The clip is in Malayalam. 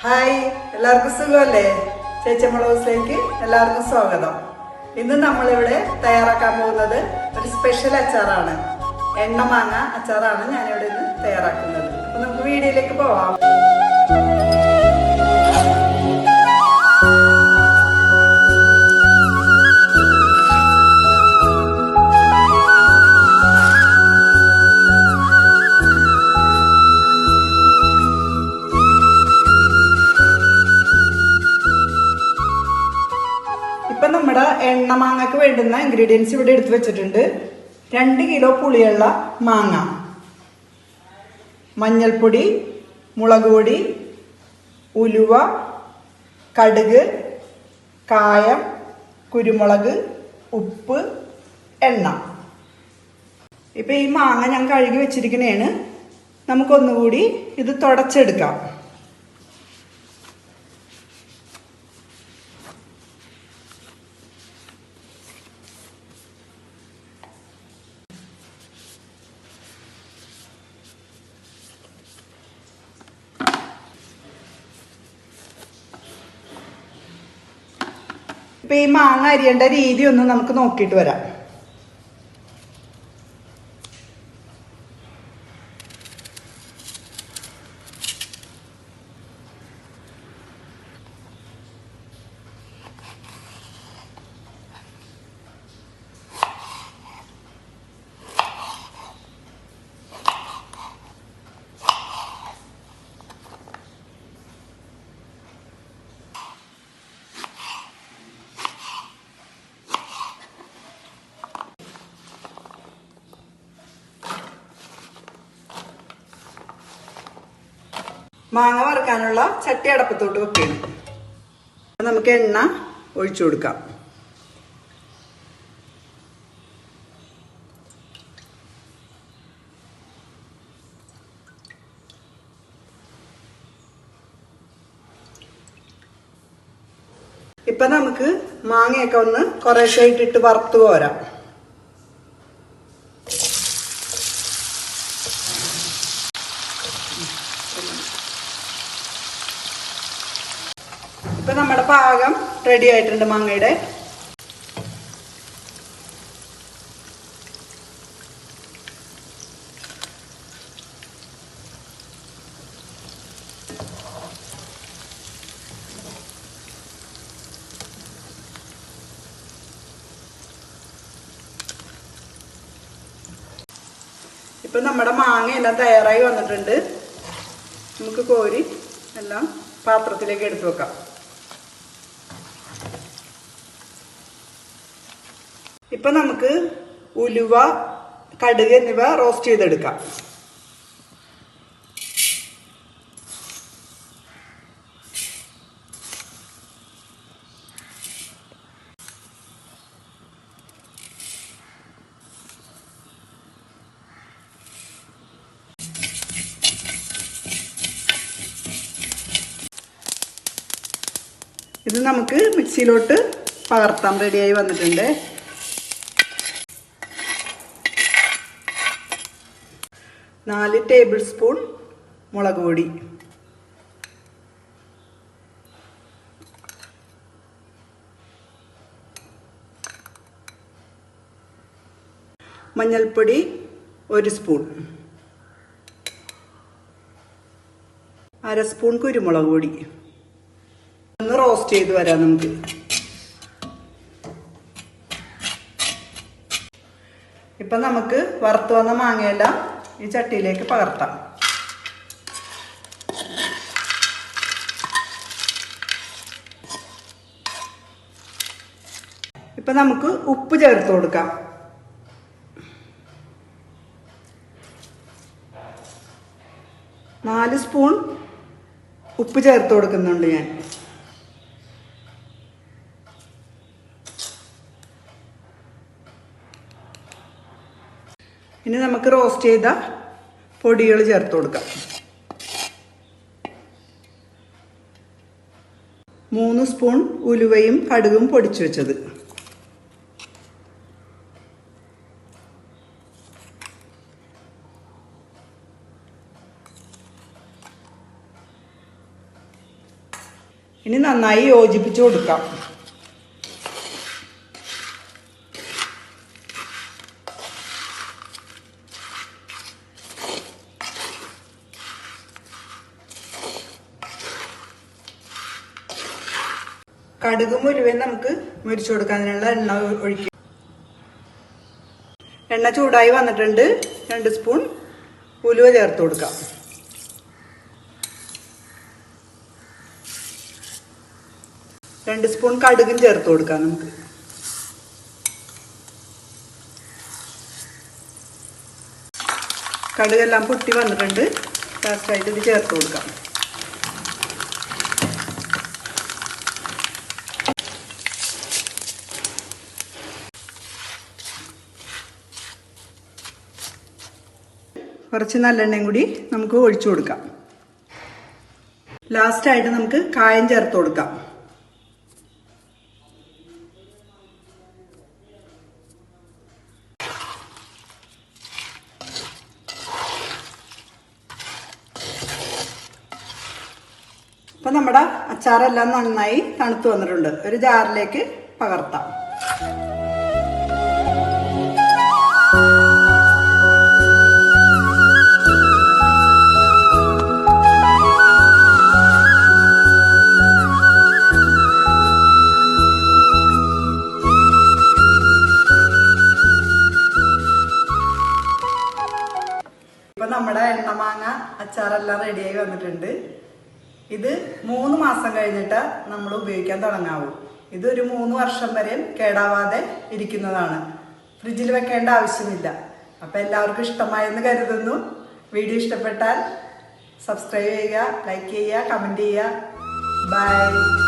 ഹായ് എല്ലാവർക്കും സുഖമല്ലേ? ചേച്ചമ്മ ഹൗസിലേക്ക് എല്ലാവർക്കും സ്വാഗതം. ഇന്ന് നമ്മളിവിടെ തയ്യാറാക്കാൻ പോകുന്നത് ഒരു സ്പെഷ്യൽ അച്ചാറാണ്. എണ്ണ മാങ്ങ അച്ചാറാണ് ഞാനിവിടെ ഇന്ന് തയ്യാറാക്കുന്നത്. അപ്പോൾ നമുക്ക് വീഡിയോയിലേക്ക് പോവാം. എണ്ണ മാങ്ങക്ക് വേണ്ടുന്ന ഇൻഗ്രീഡിയൻസ് ഇവിടെ എടുത്തു വെച്ചിട്ടുണ്ട്. രണ്ട് കിലോ പുളിയുള്ള മാങ്ങ. മഞ്ഞൾപ്പൊടി മുളക് പൊടി ഉലുവ കടുക് കായം കുരുമുളക് ഉപ്പ് എണ്ണ. ഇപ്പം ഈ മാങ്ങ ഞാൻ കഴുകി വെച്ചിരിക്കുന്നതാണ് നമുക്കൊന്നുകൂടി ഇത് തുടച്ചെടുക്കാം. ഇപ്പൊ ഈ മാങ്ങ അരിയേണ്ട രീതി ഒന്ന് നമുക്ക് നോക്കിയിട്ട് വരാം. മാങ്ങ വറുക്കാനുള്ള ചട്ടി അടപ്പത്തോട്ട് വെക്കുകയാണ്. നമുക്ക് എണ്ണ ഒഴിച്ചു കൊടുക്കാം. ഇപ്പൊ നമുക്ക് മാങ്ങയൊക്കെ ഒന്ന് കുറേശ്ശെ ഇട്ടിട്ട് വറുത്ത് പോരാം ഇപ്പൊ നമ്മുടെ പാകം റെഡി ആയിട്ടുണ്ട് മാങ്ങയുടെ. ഇപ്പൊ നമ്മുടെ മാങ്ങ എല്ലാം തയ്യാറായി വന്നിട്ടുണ്ട്. നമുക്ക് കോരി എല്ലാം പാത്രത്തിലേക്ക് എടുത്തു വെക്കാം. ഇപ്പൊ നമുക്ക് ഉലുവ കടുക് എന്നിവ റോസ്റ്റ് ചെയ്തെടുക്കാം. ഇത് നമുക്ക് മിക്സിയിലോട്ട് പകർത്താം റെഡിയായി വന്നിട്ടുണ്ട്. നാല് ടേബിൾ സ്പൂൺ മുളക് പൊടി. മഞ്ഞൾപ്പൊടി ഒരു സ്പൂൺ. അര സ്പൂൺ കുരുമുളക് പൊടി. ഒന്ന് റോസ്റ്റ് ചെയ്ത് വരാം നമുക്ക്. ഇപ്പം നമുക്ക് വറുത്ത് വന്ന മാങ്ങയെല്ലാം ഈ ചട്ടിയിലേക്ക് പകർത്താം. ഇപ്പൊ നമുക്ക് ഉപ്പ് ചേർത്ത് കൊടുക്കാം. നാല് സ്പൂൺ ഉപ്പ് ചേർത്ത് കൊടുക്കുന്നുണ്ട് ഞാൻ. ഇനി നമുക്ക് റോസ്റ്റ് ചെയ്ത പൊടികൾ ചേർത്ത് കൊടുക്കാം. മൂന്ന് സ്പൂൺ ഉലുവയും കടുകും പൊടിച്ചു വെച്ചത്. ഇനി നന്നായി യോജിപ്പിച്ചു കൊടുക്കാം. കടുക് മുഴുവൻ നമുക്ക് മുരിച്ചു കൊടുക്കാനുള്ള എണ്ണ ഒഴിക്കും. എണ്ണ ചൂടായി വന്നിട്ടുണ്ട്. രണ്ട് സ്പൂൺ ഉലുവ ചേർത്ത് കൊടുക്കാം. രണ്ട് സ്പൂൺ കടുകും ചേർത്ത് കൊടുക്കാം നമുക്ക്. കടുകെല്ലാം പൊട്ടി വന്നിട്ടുണ്ട്. ലാസ്റ്റായിട്ട് ഇത് ചേർത്ത് കൊടുക്കാം. കുറച്ച് നല്ലെണ്ണയും കൂടി നമുക്ക് ഒഴിച്ചു കൊടുക്കാം. ലാസ്റ്റായിട്ട് നമുക്ക് കായം ചേർത്ത് കൊടുക്കാം. അപ്പൊ നമ്മുടെ അച്ചാറെല്ലാം നന്നായി തണുത്ത് വന്നിട്ടുണ്ട്. ഒരു ജാറിലേക്ക് പകർത്താം. ഇപ്പൊ നമ്മുടെ എണ്ണമാങ്ങ അച്ചാറെല്ലാം റെഡിയായി വന്നിട്ടുണ്ട്. ഇത് മൂന്ന് മാസം കഴിഞ്ഞിട്ട് നമ്മൾ ഉപയോഗിക്കാൻ തുടങ്ങാവൂ. ഇത് ഒരു മൂന്ന് വർഷം വരെ കേടാവാതെ ഇരിക്കുന്നതാണ്. ഫ്രിഡ്ജിൽ വെക്കേണ്ട ആവശ്യമില്ല. അപ്പൊ എല്ലാവർക്കും ഇഷ്ടമായെന്ന് കരുതുന്നു. വീഡിയോ ഇഷ്ടപ്പെട്ടാൽ സബ്സ്ക്രൈബ് ചെയ്യുക ലൈക്ക് ചെയ്യുക കമന്റ് ചെയ്യുക. ബൈ